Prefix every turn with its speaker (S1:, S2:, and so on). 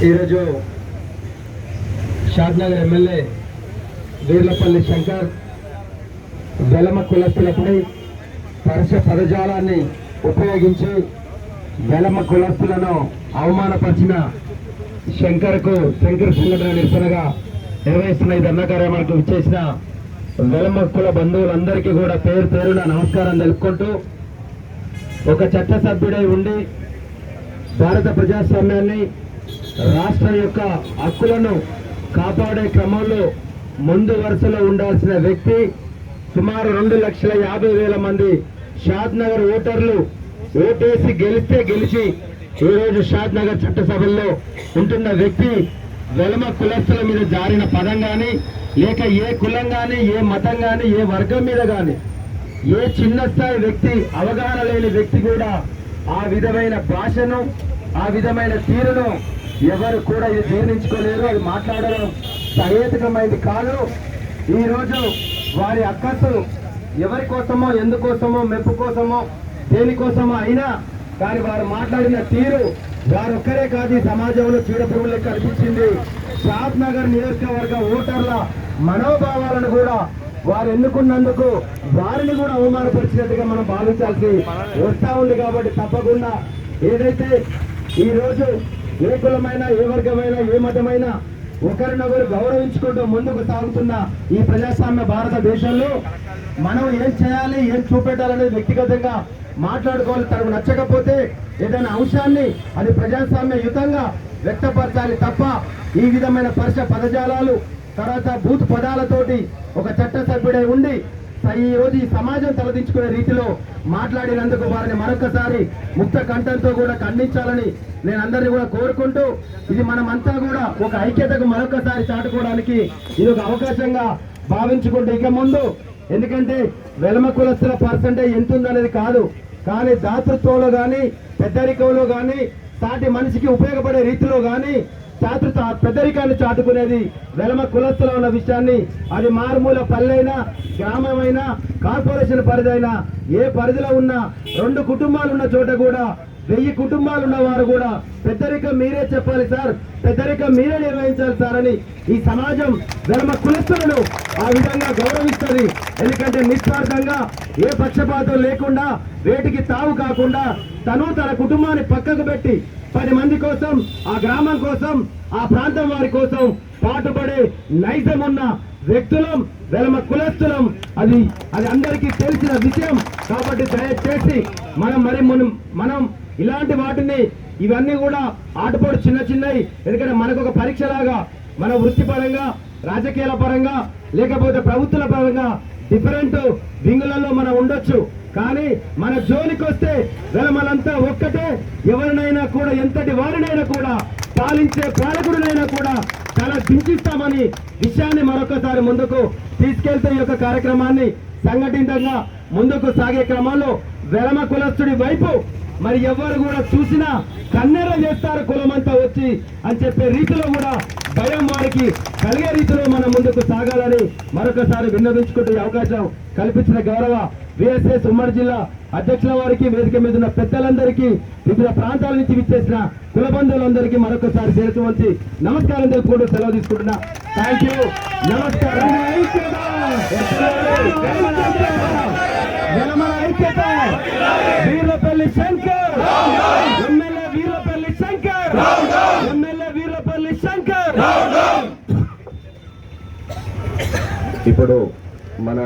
S1: ఈరోజు షాద్నగర్ ఎమ్మెల్యే వీర్లపల్లి శంకర్ వెలమ కులస్తులపై పరస పదజాలాన్ని ఉపయోగించి వెలమ కులస్తులను అవమానపరిచిన శంకర్కు శంకర్ సంఘటన నిరసనగా నిర్వహిస్తున్న ఈ ధర్నా కార్యక్రమానికి విచ్చేసిన వెలమ కుల బంధువులందరికీ కూడా పేరు పేరున నమస్కారం తెలుపుకుంటూ ఒక చట్టసభ్యుడై ఉండి భారత ప్రజాస్వామ్యాన్ని రాష్ట్రం యొక్క హక్కులను కాపాడే క్రమంలో ముందు వరుసలో ఉండాల్సిన వ్యక్తి సుమారు రెండు లక్షల యాభై వేల మంది షాద్ నగర్ ఓటర్లు ఓటేసి గెలిస్తే గెలిచి ఈరోజు షాద్ నగర్ చట్టసభల్లో ఉంటున్న వ్యక్తి వెలమ కులస్తుల మీద జారిన పదం కానీ లేక ఏ కులం కానీ ఏ మతం కానీ ఏ వర్గం మీద కానీ ఏ చిన్న స్థాయి వ్యక్తి అవగాహన లేని వ్యక్తి కూడా ఆ విధమైన భాషను ఆ విధమైన తీరును ఎవరు కూడా ఇది జీర్ణించుకోలేరు అది మాట్లాడడం సహేతుకమైంది కాదు. ఈరోజు వారి అక్కసు ఎవరి కోసమో ఎందుకోసమో మెప్పు కోసమో దేనికోసమో అయినా కానీ వారు మాట్లాడిన తీరు వారు ఒక్కరే కాదు ఈ సమాజంలో చీడపురుగులు కనిపించింది షాద్ నగర్ నియోజకవర్గ ఓటర్ల మనోభావాలను కూడా వారు ఎన్నుకున్నందుకు వారిని కూడా అవమానపరిచినట్టుగా మనం భావించాల్సి వస్తా ఉంది కాబట్టి తప్పకుండా ఏదైతే ఈరోజు ఏ కులమైనా ఏ వర్గమైన ఏ మతమైనా ఒకరినొకరు గౌరవించుకుంటూ ముందుకు సాగుతున్న ఈ ప్రజాస్వామ్య భారతదేశంలో మనం ఏం చేయాలి ఏం చూపెట్టాలనేది వ్యక్తిగతంగా మాట్లాడుకోవాలి తనకు నచ్చకపోతే ఏదైనా అంశాన్ని అది ప్రజాస్వామ్య యుతంగా వ్యక్తపరచాలి తప్ప ఈ విధమైన పరుష పదజాలాలు తర్వాత బూత్ పదాలతోటి ఒక చట్ట సభ్యుడై ఉండి ఈ రోజు ఈ సమాజం తలదించుకునే రీతిలో మాట్లాడినందుకు వారిని మరొకసారి ముక్త కంఠంతో కూడా ఖండించాలని నేను అందరినీ కూడా కోరుకుంటూ ఇది మనమంతా కూడా ఒక ఐక్యతకు మరొకసారి చాటుకోవడానికి ఇది ఒక అవకాశంగా భావించుకుంటూ ఇక ముందు ఎందుకంటే వెలమ కులస్తుల పర్సంటేజ్ ఎంత ఉందనేది కాదు. కానీ దాతృత్వంలో కానీ పెద్దరికంలో కానీ సాటి మనిషికి ఉపయోగపడే రీతిలో కానీ చాతు పెద్దరికాన్ని చాటుకునేది వెలమ కులస్తులో ఉన్న విషయాన్ని అది మారుమూల పల్లెైనా గ్రామమైనా కార్పొరేషన్ పరిధైనా ఏ పరిధిలో ఉన్న రెండు కుటుంబాలు ఉన్న చోట కూడా వెయ్యి కుటుంబాలు ఉన్న వారు కూడా పెద్దరికం మీరే చెప్పాలి సార్. పెద్దరికం మీరే నిర్వహించాలి సార్ అని ఈ సమాజం ధర్మ కులస్తులను ఆ విధంగా గౌరవిస్తుంది. ఎందుకంటే నిస్వార్థంగా ఏ పక్షపాతం లేకుండా వేటికి తావు కాకుండా తను తన కుటుంబాన్ని పక్కకు పెట్టి పది మంది కోసం ఆ గ్రామం కోసం ఆ ప్రాంతం వారి కోసం పాటుపడే నైజం ఉన్న వ్యక్తులం వెలమ కులస్తులం. అది అది అందరికీ తెలిసిన విషయం. కాబట్టి దయచేసి మనం మరి మనం మనం ఇలాంటి వాటిని ఇవన్నీ కూడా ఆటపోటు చిన్న చిన్నవి ఎందుకంటే మనకు ఒక పరీక్ష లాగా మన వృత్తిపరంగా రాజకీయాల పరంగా లేకపోతే ప్రభుత్వాల పరంగా డిఫరెంట్ వింగులలో మనం ఉండొచ్చు. కానీ మన జోలికి వస్తే వెలమలంతా ఒక్కటే. ఎవరినైనా కూడా ఎంతటి వారినైనా కూడా పాలించే పాలకుడినైనా కూడా చాలా దించిస్తామని విషయాన్ని మరొకసారి ముందుకు తీసుకెళ్తే ఈ యొక్క కార్యక్రమాన్ని సంఘటితంగా ముందుకు సాగే క్రమంలో వెలమ కులస్తుడి వైపు మరి ఎవరు కూడా చూసినా కన్నెర చేస్తారు కులమంతా వచ్చి అని చెప్పే రీతిలో కూడా భయం వారికి కలిగే రీతిలో మనం ముందుకు సాగాలని మరొకసారి విన్నవించుకుంటే అవకాశం కల్పించిన గౌరవ విఎస్ఎస్ ఉమ్మడి జిల్లా అధ్యక్షుల వారికి వేదిక మీద ఉన్న పెద్దలందరికీ వివిధ ప్రాంతాల నుంచి విచ్చేసిన కుల బంధువులందరికీ మరొకసారి చేరుతూ వచ్చి నమస్కారం తెలుపుకుంటూ సెలవు తీసుకుంటున్నా. థ్యాంక్ యూ నమస్కారం వెలమల ఐక్యత వీర్లపల్లి శంకర్ ఎమ్మెల్యే వీర్లపల్లి శంకర్ ఎమ్మెల్యే వీర్లపల్లి శంకర్
S2: ఇప్పుడు మన